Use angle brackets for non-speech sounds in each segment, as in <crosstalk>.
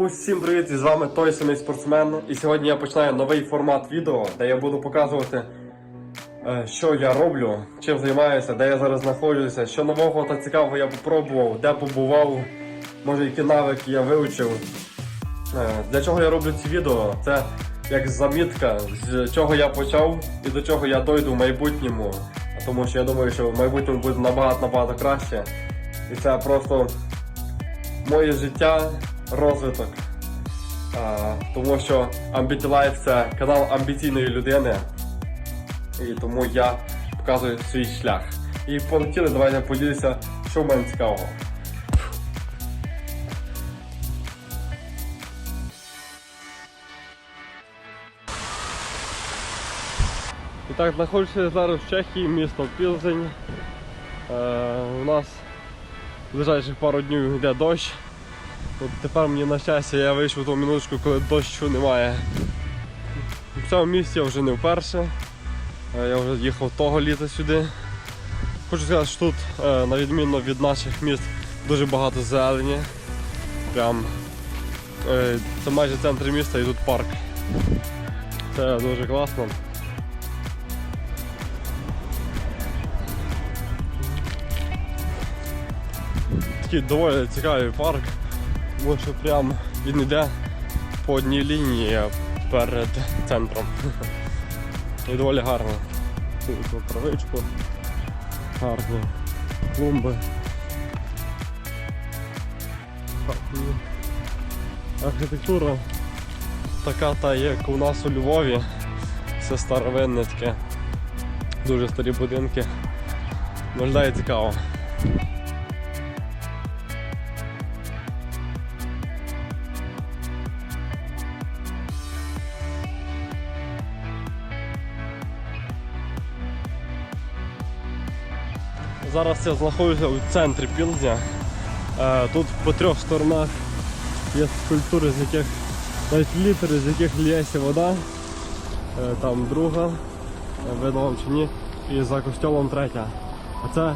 Усім привіт! І з вами той самий спортсмен. І сьогодні я починаю новий формат відео, де я буду показувати, е, що я роблю, чим займаюся, де я зараз знаходжуся, що нового та цікавого я попробував, де побував, може які навики я вивчив. Е, Для чого я роблю ці відео? Це як замітка, з чого я почав і до чого я дойду в майбутньому. Тому що я думаю, що в майбутньому буде набагато-набагато краще. І це просто моє життя, розвиток. А, тому що Ambitilife це канал амбіційної людини. І тому я показую свій шлях. І полетіли, давайте поділюся, що в мене цікавого. І так, знаходжуся зараз в Чехії, місто Пілзень. Е, у нас ближайших пару днів йде дощ. От тепер мені на щастя я вийшов ту минуточку, коли дощу немає. В цьому місці я вже не вперше. Е, Я вже їхав того літа сюди. Хочу сказати, що тут, е, на відміну від наших міст, дуже багато зелені. Прям е, це майже центр міста і тут парк. Це дуже класно. Такий доволі цікавий парк, тому що прям він йде по одній лінії перед центром. <laughs> І доволі гарно. Тут травичку, гарні клумби. Архітектура така та як у нас у Львові. Все старовинне таке. Дуже старі будинки. Виглядає цікаво. Зараз я знаходжуся у центрі Пілзня. Е, Тут по трьох сторонах є скульптури, з яких навіть літери, з яких лється вода. Е, Там друга, е, видно вам чи ні, і за костьолом третя. А це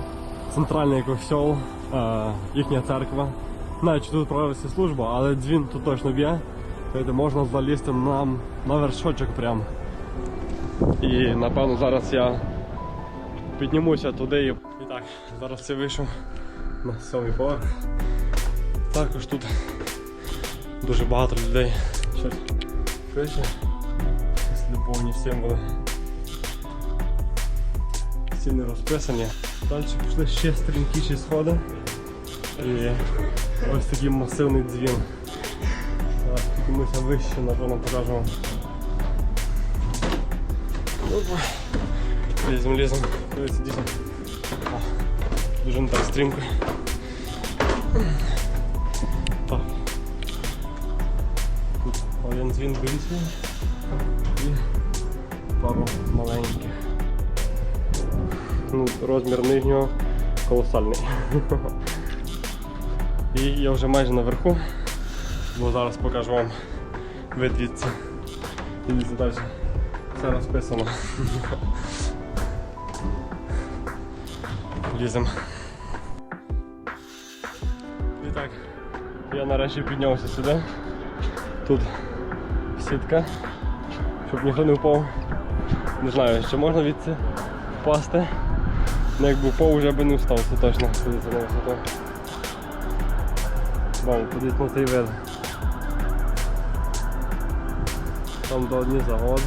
центральний костьол, їхня церква. Навіть тут проводиться служба, але дзвін тут точно б'є. Можна залізти нам на вершочок прям. І напевно зараз я піднімуся туди і. І так, зараз я вийшов на сьомий поверх. Також тут дуже багато людей. Якісь любовні символи. Стіни розписані. Далі пішли ще стрімкіші сходи. І ось такий масивний дзвін. Зараз піднімуся вище, напевно покажу вам. Лізем, лізем. Дивіться, дійсно. Дуже не так стрімко. Так. Тут один дзвін більший і пару маленьких. Ну, розмір нижнього колосальний. І я вже майже наверху, бо зараз покажу вам вид звідси. Дивіться далі. Все розписано. Лізем. І так, я нарешті піднявся сюди. Тут сітка, щоб ніхто не впав. Не знаю, чи можна відси впасти. Ну якби впав, вже би не встав, це точно сидиться на висоту. Вау, подивіться на цей вид. Там до одні завод.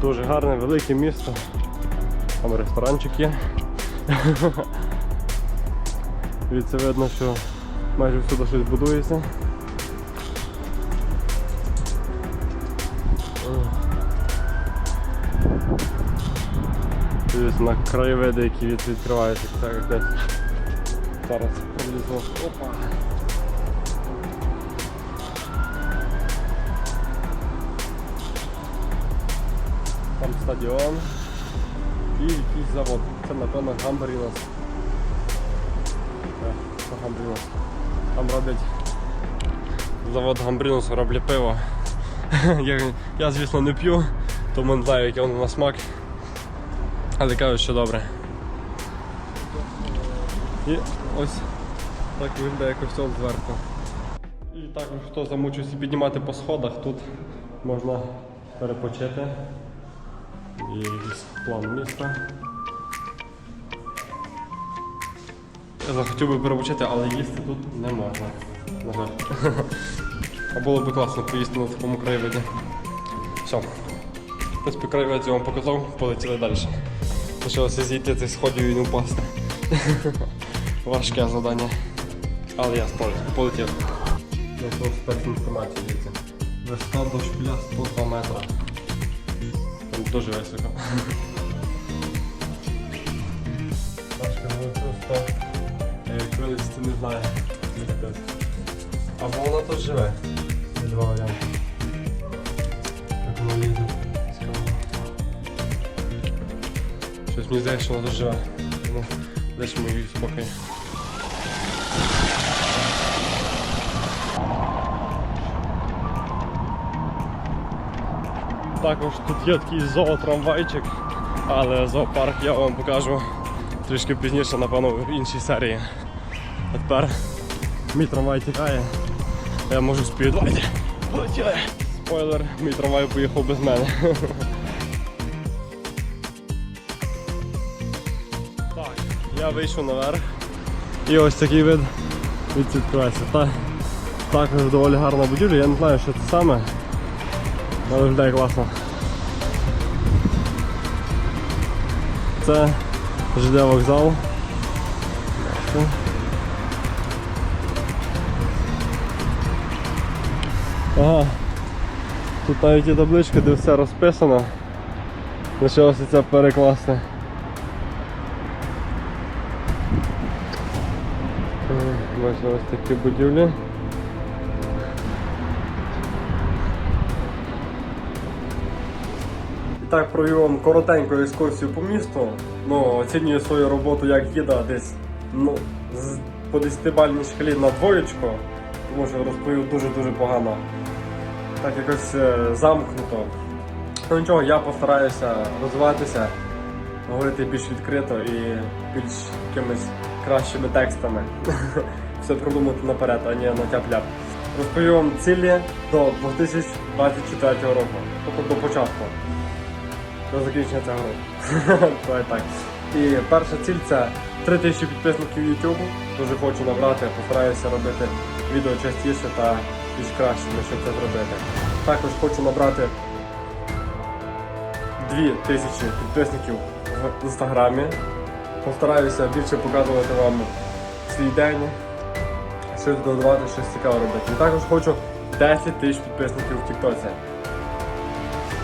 Дуже гарне, велике місто. Там ресторанчик є. <laughs> Від це видно, що майже всюди щось будується. Дивіться на краєвиди, які відкриваються. Так, десь. Зараз пролізу. Опа. Стадіон і якийсь завод. Це напевно Це Гамбарінос. Там роблять завод Гамбрінос роблять пиво. <laughs> я, я, звісно, не п'ю, тому не знаю, яке воно на смак. Але кажуть, що добре. І ось так виглядає костюм зверху. І також хто замучився піднімати по сходах, тут можна перепочити. Є якийсь план міста. Я захотів би перепочити, але їсти тут не можна. На жаль. <laughs> А було б класно поїсти на такому краєвиді. Все. Хтось по краєвиді я вам показав, полетіли далі. Лишилося зійти цих сходів і не впасти. <laughs> Важке завдання. Але я справлюсь, полетів. Я просто спецінформацію дивіться. Висота до шпиля 102 метра. Дуже високо. Бачка, ну просто як вилізти не знаю. Або вона тут живе. Є два варіанти. Як вона лізе. Щось мені здається, що вона тут живе. Тому лишимо її в спокій. Також тут є такий зоотрамвайчик, але зоопарк я вам покажу трішки пізніше, напевно, в іншій серії. А тепер мій трамвай тікає. Я можу спію. Полетіли! Спойлер, мій трамвай поїхав без мене. <laughs> Так, я вийшов наверх. І ось такий вид відкривається. Та, також доволі гарна будівля, я не знаю, що це саме. Але виглядає класно. Це ЖД вокзал. Ага. Тут навіть є табличка, де все розписано. Лишилося це перекласти. Е, Бачите, ось такі будівлі. Так провів вам коротеньку екскурсію по місту. Ну, оцінюю свою роботу як гіда десь ну, з, по 10-бальній шкалі на двоєчку, тому що розповів дуже-дуже погано. Так якось е, замкнуто. Ну нічого, я постараюся розвиватися, говорити більш відкрито і більш якимись кращими текстами. <laughs> Все продумати наперед, а не на тяп-ляп. Розповів вам цілі до 2024 року, тобто до початку до закінчення цього року. <laughs> Давай так. І перша ціль це 3000 підписників YouTube. Дуже хочу набрати, постараюся робити відео частіше та більш краще, щоб це зробити. Також хочу набрати 2000 підписників в інстаграмі. Постараюся більше показувати вам свій день, щось додавати, щось цікаве робити. І також хочу 10 тисяч підписників в Тіктоці.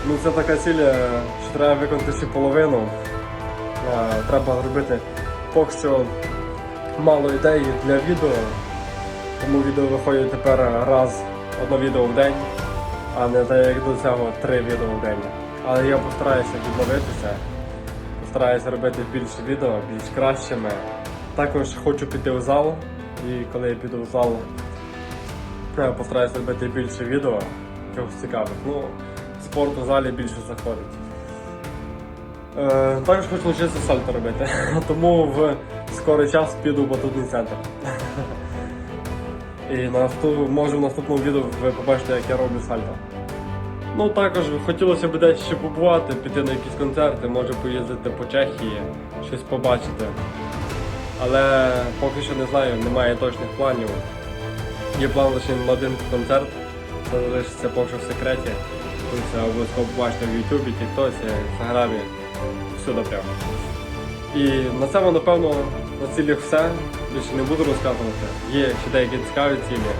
Ну це така ціль, е, що треба виконати половину. Е, Треба зробити поки що мало ідей для відео. Тому відео виходить тепер раз одне відео в день, а не так як до цього три відео в день. Але я постараюся відновитися, постараюся робити більше відео, більш кращими. Також хочу піти в зал, і коли я піду в зал, постараюся робити більше відео, чогось цікавих. Ну, спорт у залі більше заходить. Е, також хочу навчитися сальто робити, <laughs> тому в скорий час піду в батутний центр. І на наступ... може в наступному відео ви побачите, як я роблю сальто. Ну також хотілося б десь ще побувати, піти на якісь концерти, може поїздити по Чехії, щось побачити. Але поки що не знаю, немає точних планів. Є план лише на один концерт, це залишиться поки що в секреті. Це обов'язково побачите в Ютубі, Тіктоці, Інстаграмі, всюди прямо. І на цьому, напевно, на цілях все. Більше не буду розказувати. Є ще деякі цікаві цілі,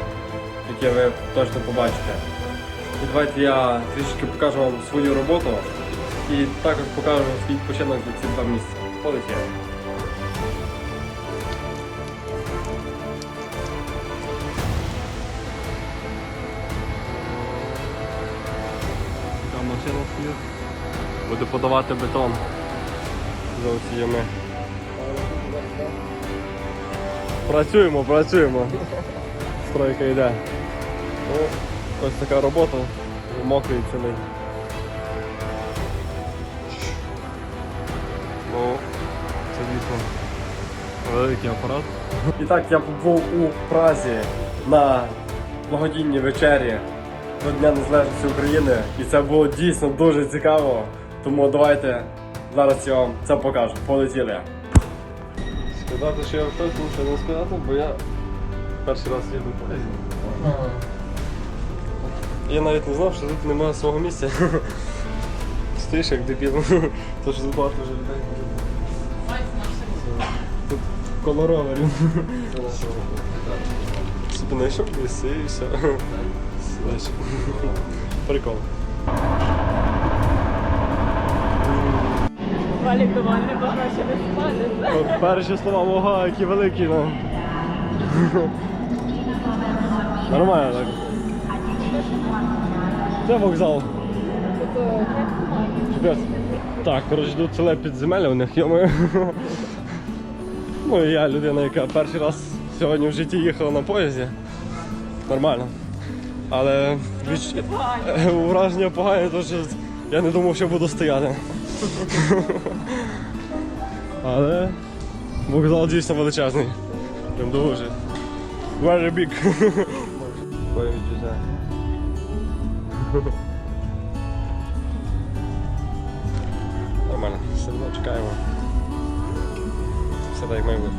які ви точно побачите. І давайте я трішки покажу вам свою роботу і також покажу свій відпочинок за ці два місяці. Полетіли. Буду подавати бетон за оці. Працюємо, працюємо. Стройка йде. Ну, ось така робота. Мокрий цілий. Ну, це дійсно Великий апарат. І так, я був у Празі на благодійній вечері до Дня Незалежності України. І це було дійсно дуже цікаво. Тому давайте зараз я вам це покажу. Полетіли. Сказати, що я в шоці, нічого не сказати, бо я перший раз їду в поїзді. Я навіть не знав, що тут немає свого місця. <laughs> Стоїш як дебіл. <laughs> Тож тут багато вже людей. Тут коло роверів. Собі знайшов місце і все. Прикол. Валік довольний, бо гроші не сплатиться. Перші слова мого, які великі, ну. Нормально так. Це вокзал. Так, коротше, тут ціле підземелля у них, йомаю. Ну і я людина, яка перший раз сьогодні в житті їхала на поїзді. Нормально. Але <laughs> враження погане, тому що я не думав, що буду стояти. <laughs> Але вокзал дійсно величезний. Прям дуже. Very big. Твоє відчуття. Нормально, все одно чекаємо. Все так має бути.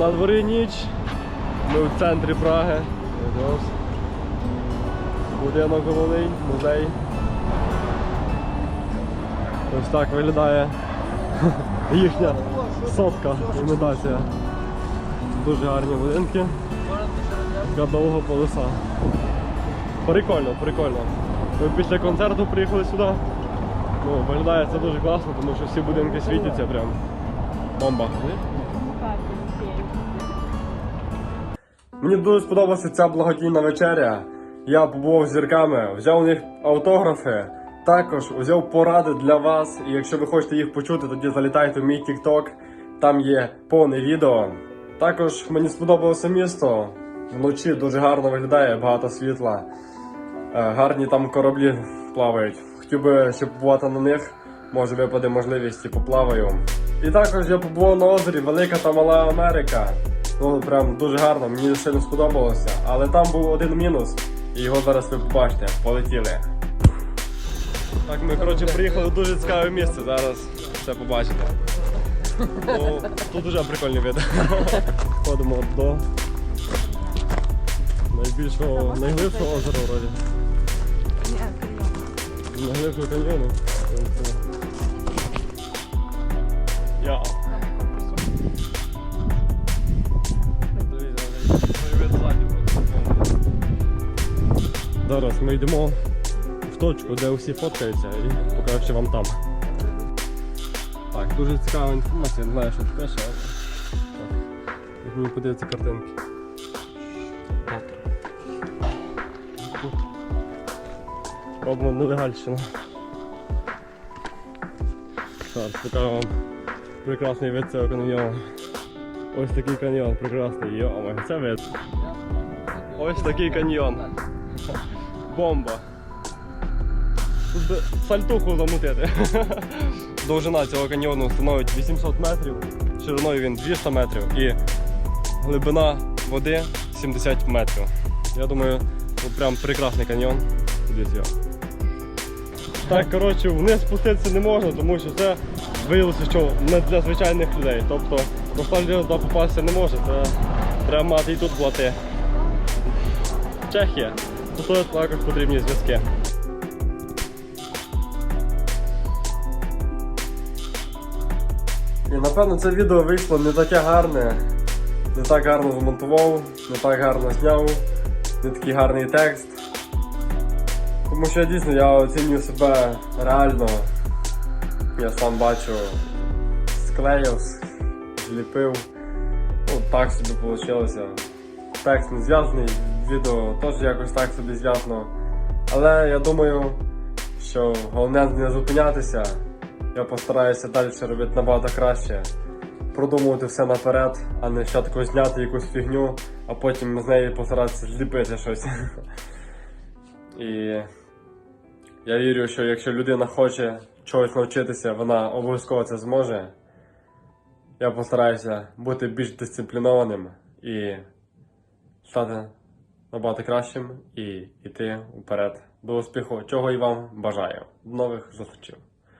На дворі ніч. Ми в центрі Праги. Будинок головний, музей. Ось так виглядає <laughs> їхня сотка, імітація. Дуже гарні будинки. Така довга полоса. Прикольно, прикольно. Ми після концерту приїхали сюди. Ну, виглядає це дуже класно, тому що всі будинки світяться прям. Бомба. Мені дуже сподобалася ця благодійна вечеря. Я побував зірками, взяв у них автографи, також взяв поради для вас. І якщо ви хочете їх почути, тоді залітайте в мій TikTok, там є повне відео. Також мені сподобалося місто. Вночі дуже гарно виглядає, багато світла. Е, Гарні там кораблі плавають. Хотів би ще побувати на них. Може випаде можливість і поплаваю. І також я побував на озері Велика та Мала Америка. Ну прям дуже гарно, мені сильно сподобалося. Але там був один мінус, і його зараз ви побачите. Полетіли. Так, ми коротше приїхали в дуже цікаве місце, зараз все побачите. Тут дуже прикольний вид. Ходимо до найбільшого, найглибшого озера вроді. Найглибшого каньйону. Я. Зараз ми йдемо в точку, де усі фоткаються і покажу вам там. Так, дуже цікава інформація, не знаю, що це пише, але. Так. Мені подивитися картинки. Робимо нелегальщину. Зараз покажу вам прекрасний вид цього каньйону. Ось такий каньйон прекрасний, йо, це вид. Ось такий каньйон. Бомба. Тут би сальтуху замутити. <laughs> Довжина цього каньйону становить 800 метрів, шириною він 200 метрів і глибина води 70 метрів. Я думаю, ну, прям прекрасний каньйон. Так, коротше, вниз спуститися не можна, тому що це виявилося, що не для звичайних людей. Тобто людина туди попасти не може, це треба мати і тут плати. Чехія. Тут також потрібні зв'язки. І напевно це відео вийшло не таке гарне, не так гарно змонтував, не так гарно зняв, не такий гарний текст. Тому що дійсно я оцінюю себе реально. Я сам бачу, склеїв, зліпив. Ну, так собі вийшло. Текст не зв'язаний, відео теж якось так собі зв'язано. Але я думаю, що головне не зупинятися. Я постараюся далі робити набагато краще. Продумувати все наперед, а не спочатку зняти якусь фігню, а потім з неї постаратися зліпити щось. <laughs> І я вірю, що якщо людина хоче чогось навчитися, вона обов'язково це зможе. Я постараюся бути більш дисциплінованим і стати набагато кращим і йти вперед до успіху, чого і вам бажаю. Нових зустрічей.